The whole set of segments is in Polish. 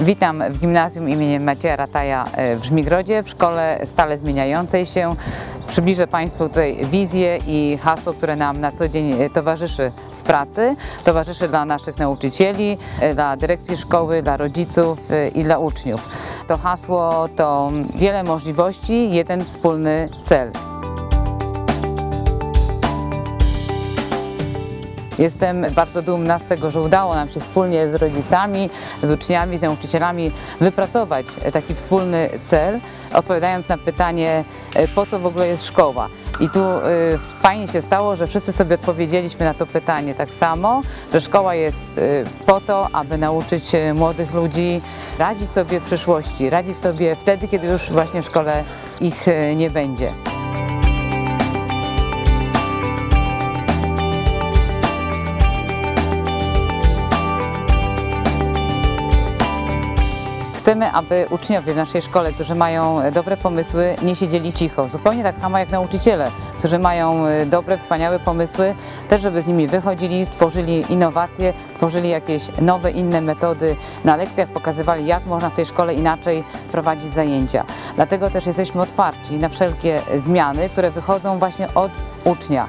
Witam w gimnazjum imieniem Macieja Rataja e, w Żmigrodzie, w szkole stale zmieniającej się. Przybliżę Państwu tutaj wizję i hasło, które nam na co dzień e, towarzyszy w pracy. Towarzyszy dla naszych nauczycieli, e, dla dyrekcji szkoły, dla rodziców i dla uczniów. To hasło to wiele możliwości, jeden wspólny cel. Jestem bardzo dumna z tego, że udało nam się wspólnie z rodzicami, z uczniami, z nauczycielami wypracować taki wspólny cel, odpowiadając na pytanie, e, po co w ogóle jest szkoła. I tu e, fajnie się stało, że wszyscy sobie odpowiedzieliśmy na to pytanie tak samo, że szkoła jest e, po to, aby nauczyć młodych ludzi radzić sobie w przyszłości, radzić sobie wtedy, kiedy już właśnie w szkole ich nie będzie. Chcemy, aby uczniowie w naszej szkole, którzy mają dobre pomysły, nie siedzieli cicho. Zupełnie tak samo jak nauczyciele, którzy mają e, dobre, wspaniałe pomysły, też żeby z nimi wychodzili, tworzyli innowacje, tworzyli jakieś nowe, inne metody na lekcjach, pokazywali, jak można w tej szkole inaczej prowadzić zajęcia. Dlatego też jesteśmy otwarci na wszelkie zmiany, które wychodzą właśnie od ucznia.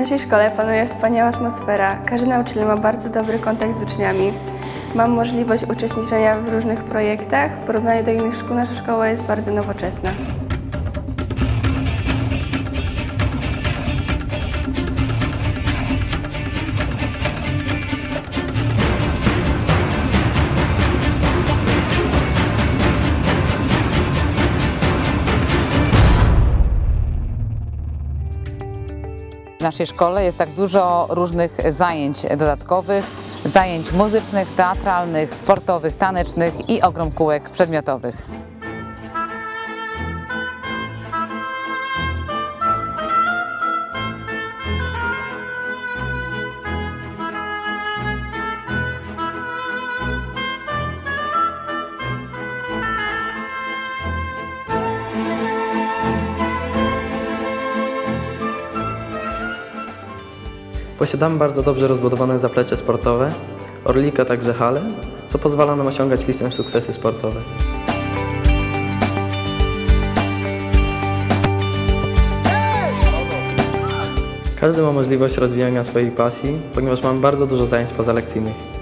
Naszej szkole panuje wspaniała atmosfera. Każdy nauczyciel ma bardzo dobry kontakt z uczniami. Mam możliwość uczestniczenia w różnych projektach. W porównaniu do innych szkół nasza szkoła jest bardzo nowoczesna. W naszej szkole jest tak dużo różnych zajęć dodatkowych, zajęć muzycznych, teatralnych, sportowych, tanecznych i ogrom kółek przedmiotowych. Posiadamy bardzo dobrze rozbudowane zaplecze sportowe, Orlika także hale, co pozwala nam osiągać liczne sukcesy sportowe. Każdy ma możliwość rozwijania swojej pasji, ponieważ mamy bardzo dużo zajęć pozalekcyjnych.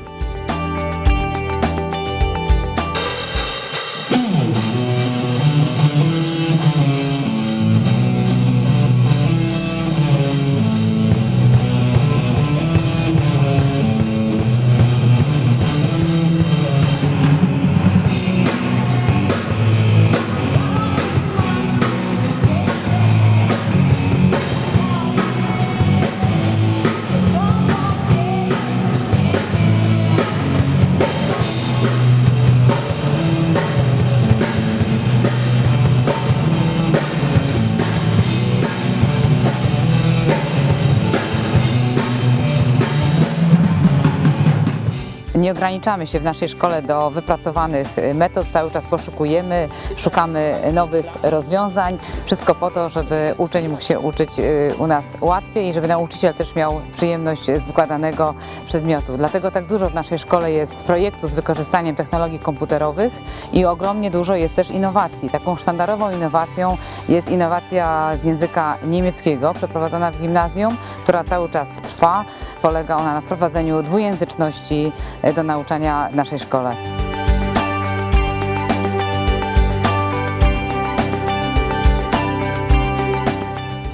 Nie ograniczamy się w naszej szkole do wypracowanych y, metod, cały czas poszukujemy, szukamy nowych rozwiązań. Wszystko po to, żeby uczeń mógł się uczyć y, u nas łatwiej i żeby nauczyciel też miał przyjemność z wykładanego przedmiotu. Dlatego tak dużo w naszej szkole jest projektów z wykorzystaniem technologii komputerowych i ogromnie dużo jest też innowacji. Taką sztandarową innowacją jest innowacja z języka niemieckiego przeprowadzona w gimnazjum, która cały czas trwa. Polega ona na wprowadzeniu dwujęzyczności e, do nauczania w naszej szkole.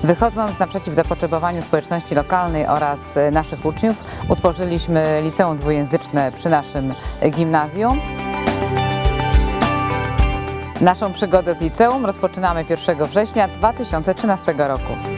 Wychodząc naprzeciw zapotrzebowaniu społeczności lokalnej oraz e, naszych uczniów, utworzyliśmy liceum dwujęzyczne przy naszym gimnazjum. Naszą przygodę z liceum rozpoczynamy 1 września 2013 roku.